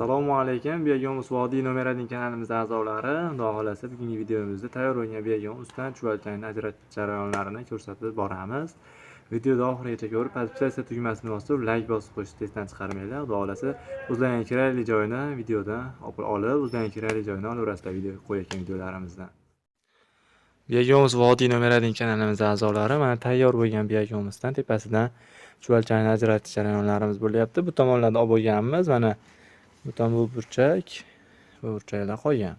assalomu alaykum. Biyagamiz vodiy nomeradin kanalimiz a'zolari. Xudo xohlasa bugungi videomizda tayyor bo'lgan biyagam ustidan chuvalchangni ajratish jarayonlarini ko'rsatib boramiz. Videoni oxirigacha ko'rib podpisatsiya tugmasini bosib layk bosib qo'yishni esdan chiqarmanglar. Xudo xohlasa o'zlaringga kerakli joyini videodan olib o'zlaringga kerakli joyini olaverasizlar video qo'yayotgan videolarimizdan. Biyagamiz vodiy nomeradin kanalimiz a'zolari mana tayyor bo'lgan biyagamizdan tepasidan chuvalchangni ajratish jarayonlarimiz bo'lyapti. Bu tomonlarda olib bo'lganmiz mana bu tom bu burchak bu burchaklar qolgan.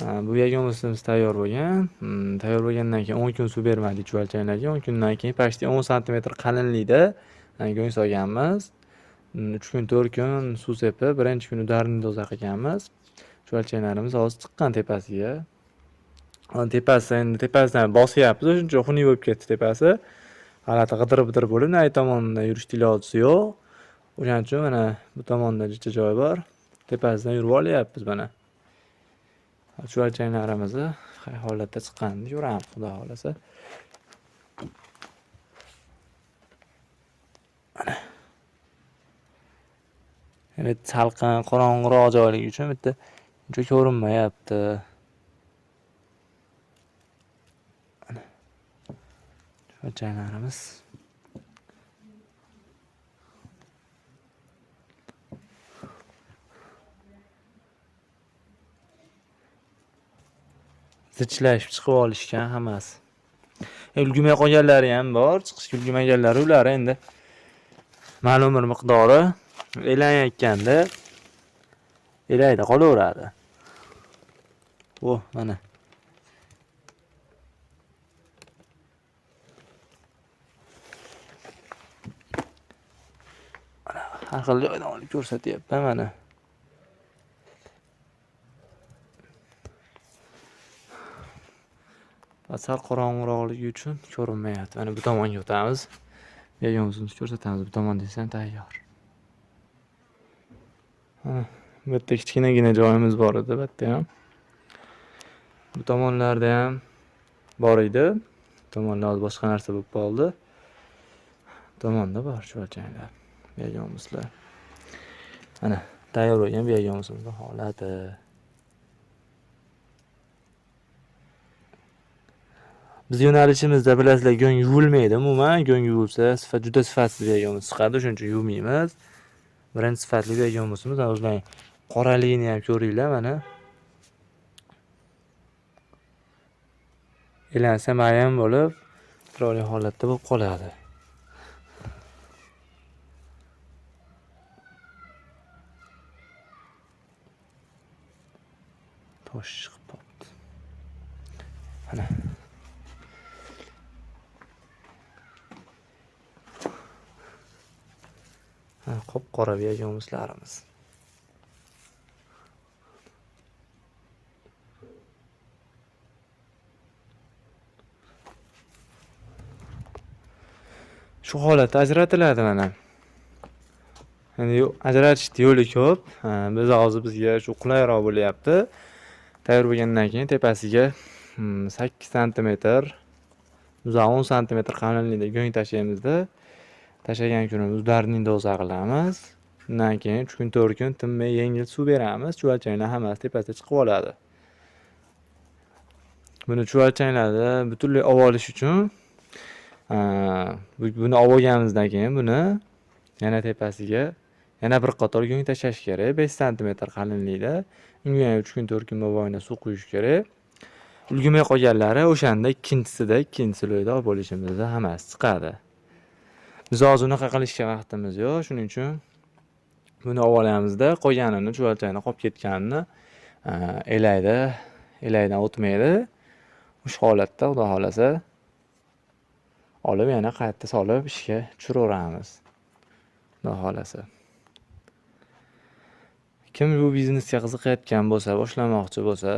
Bu yagona usulimiz tayyor bo'lgan. Hmm, tayyor bo'lgandan keyin o'n kun suv bermadik chuvalchanglarga o'n kundan keyin почти o'n santimetr qalinlikda go'ng solganmiz. Hmm, uch kun to'rt kun suv sepib birinchi kuni udarni doza qilganmiz. Chuvalchanglarimiz hozir chiqqan tepasiga. Tepasi endi tepasidan bosyapmiz shuncha xunuk bo'lib ketdi tepasi. G'alati g'idir bidir bo'lib nari tomonda yurishni ilojisi yo'q. O'shaning uchun mana bu tomonda jicha joy bor. Tepasidan yurib olyapmiz mana. Chuvalchanglarimizni qay holatda chiqqanini ko'ramiz xudo xohlasa. Mana. Endi salqin qorong'iroq joyligi uchun bitta uncha ko'rinmayapti. Mana. Chuvalchanglarimiz zichlashib chiqib olishgan hammasi. E, ulgurmay qolganlari ham bor chiqishga ulgurmaganlari ular endi. Ma'lum bir miqdori elanayotganda elayda qolaveradi. O mana. Mana har xil joydan olib ko'rsatyapman mana. Sal qorong'iroqligi uchun ko'rinmayapti. Mana bu tomonga o'tamiz yagonimizni ko'rsatamiz. Bu tomon desam tayyor. Mana bu yerda kichkinagina joyimiz bor edi bu yerda ham. Bu tomonlarda ham bor edi. Bu tomonlar boshqa narsa bo'lib qoldi. Bu tomonda bor chuvalchanglar yagonimizlar mana tayyor bo'lgan yagonimizni holati biz yo'nalishimizda bilasizlar go'ng yuvilmaydi umuman go'ng yuvilsa sifat juda sifatsiz yagonimiz chiqadi shuning uchun yuvmaymiz birinchi sifatli yagonimiz o'zlaring qoraligini ham ko'ringlar mana elansa mayin bo'lib chiroyli holatda bo'lib qoladi tosh chiqib qolibdi mana Ha, qop qora yagonimizlarimiz shu holatda ajratiladi mana endi ajratishni yo'li ko'p. Biz hozir bizga shu qulayroq bo'lyapti. Tayyor bo'lgandan keyin tepasiga hmm, sakkiz santimetr uzoq o'n santimetr qalinlikda go'ng tashlaymizda tashlagan kunimiz udarning doza qilamiz. Undan keyin uch kun to'rt kun tinmay yengil suv beramiz. Chuvalchanglar hammasi tepasiga chiqib oladi. Buni chuvalchanglarni butunlay olib olish uchun buni olib olganimizdan keyin buni yana tepasiga yana bir qator go'ng tashlash kerak. Besh santimetr qalinlikda unga ham uch kun to'rt kun mobaynida suv quyish kerak. Ulgurmay qolganlari o'shanda ikkinchisida ikkinchi loyda olib bo'lishimizda hammasi chiqadi. Biz hozir unaqa qilishga vaqtimiz yo'q. Shuning uchun buni olib olamizda qolganini chuvalchangni qolib ketganini e, elaydi elayda elaydan o'tmaydi. O'sha holatda xudo xohlasa olib yana qayta solib ishga tushiraveramiz. Xudo xohlasa. Kim bu biznesga qiziqayotgan bo'lsa boshlamoqchi bo'lsa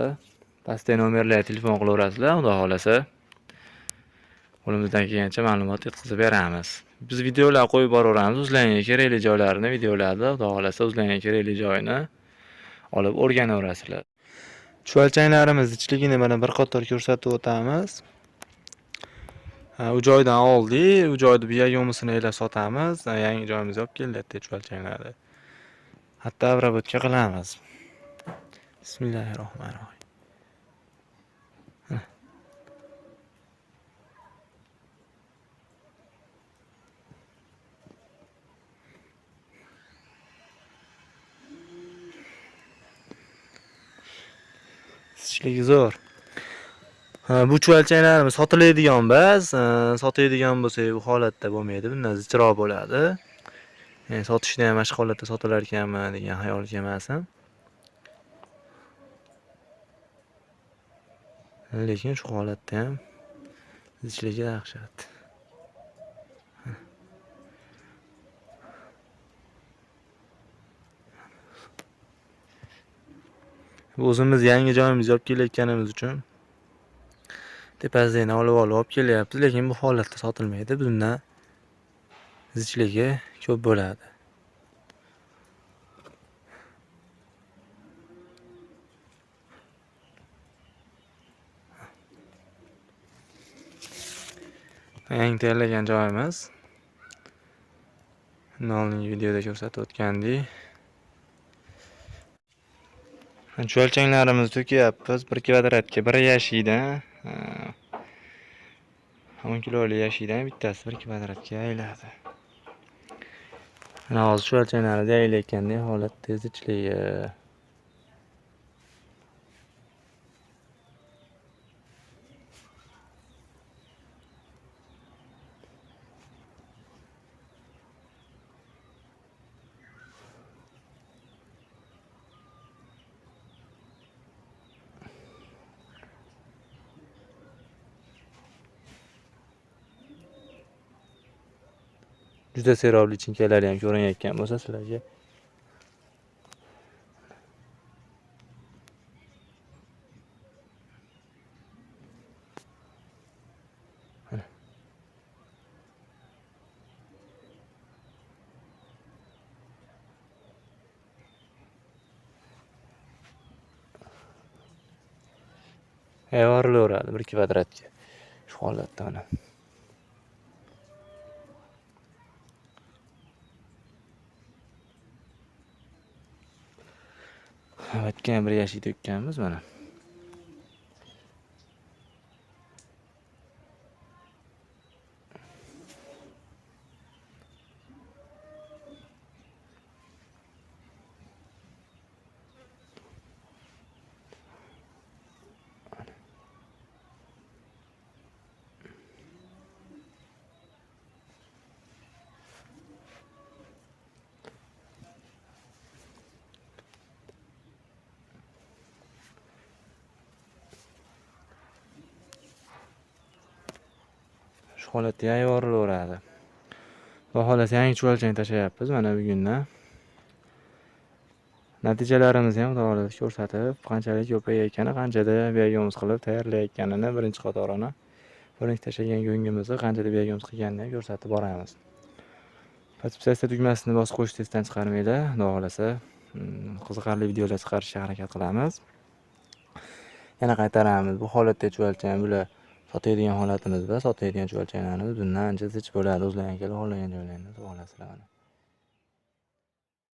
pastdagi nomerlarga telefon qilaverasizlar xudo xohlasa. qo'limizdan kelgancha ma'lumot yetkazib beramiz biz videolar qo'yib boraveramiz o'zlaringga kerakli joylarini videolarda xudo xohlasa o'zlaringga kerakli joyini olib o'rganaverasizlar chuvalchanglarimiz ichligini mana bir qator ko'rsatib o'tamiz u joydan oldik u joyni bu yo'misini elab sotamiz yangi joyimizga olib kelyapti chuvalchanglarni hatta avrabotga qilamiz bismillahi rohmanir isichligi zo'r. Ha, bu chuvalchanglarimiz sotiladigan biz sotadigan bo'lsak bu holatda bo'lmaydi bundan zichroq bo'ladi. Yani sotishni ham mana shu holatda sotilar ekanmi degan xayol kelmasin lekin shu holatda ham zichligi dahshat o'zimiz yangi joyimizga olib kelayotganimiz uchun tepasidan olib olib olib kelyapmiz lekin bu holatda sotilmaydi. Bundan zichligi ko'p bo'ladi. Yangi tayyorlagan joyimiz oldingi videoda ko'rsatib o'tgandek cho'lchanglarimiz to'kyapmiz bir kvadratga biri yashaydi o'n kilolik yashaydi bittasi bir kvadratga aylandi mana hozir cho'lchanglarida ayilayotgandek holat tez ichligi Düzde serablı için keler yani ki oraya yakken olsa sadece. Evarlı oralı bir kvadratga. Shu holatda ana. Hani. Vatga ham bir yashik to'kkanmiz mana. Holati holatda ham yuborilaveradi xudo yangi chuvalchang tashlayapmiz mana bugundan natijalarimizni ham xudo xohlasa ko'rsatib qanchalik ko'payayotgani qanchada biogomiz qilib tayyorlayotganini birinchi qatorini birinchi tashlagan go'ngimizni qanchada biogomiz qilganini ham ko'rsatib boramiz. Подписаться tugmasini bosib qo'yishni esdan chiqarmanglar xudo xohlasa mm, qiziqarli videolar chiqarishga harakat qilamiz. Yana qaytaramiz. Bu holatda chuvalchang bular sotadigan holatimizda sotadigan chuvalchanglarimiz bundan ancha zich bo'ladi. O'zlaring kelib xohlagan joylaringda sug'olasizlar mana.